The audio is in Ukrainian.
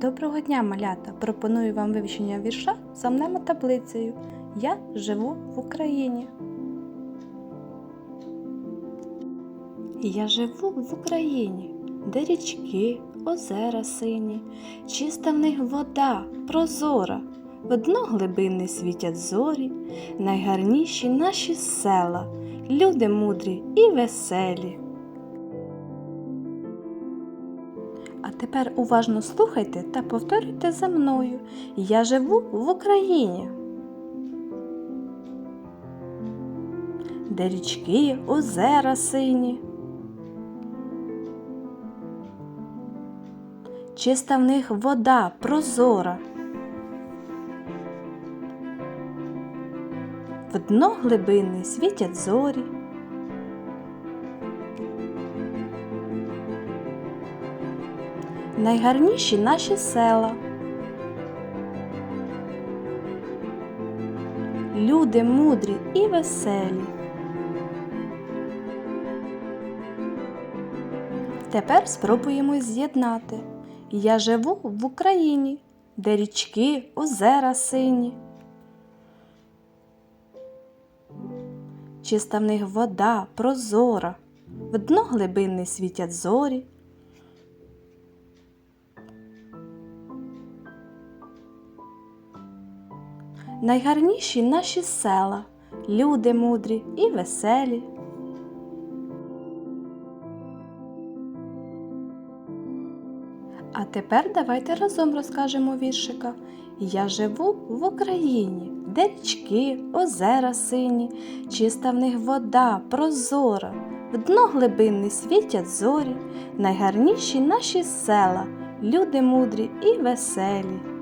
Доброго дня, малята! Пропоную вам вивчення вірша за мнемо таблицею. Я живу в Україні. Я живу в Україні, де річки, озера сині, чиста в них вода, прозора, в дно глибини світять зорі, найгарніші наші села, люди мудрі і веселі. А тепер уважно слухайте та повторюйте за мною. Я живу в Україні. Де річки, озера сині. Чиста в них вода прозора. В дно глибини світять зорі. Найгарніші наші села. Люди мудрі і веселі. Тепер спробуємо з'єднати. Я живу в Україні, де річки, озера сині. Чиста в них вода прозора, в дно глибини світять зорі. Найгарніші наші села, люди мудрі і веселі. А тепер давайте разом розкажемо віршика. Я живу в Україні, де річки, озера сині, чиста в них вода, прозора, в дно глибини світять зорі, найгарніші наші села, люди мудрі і веселі.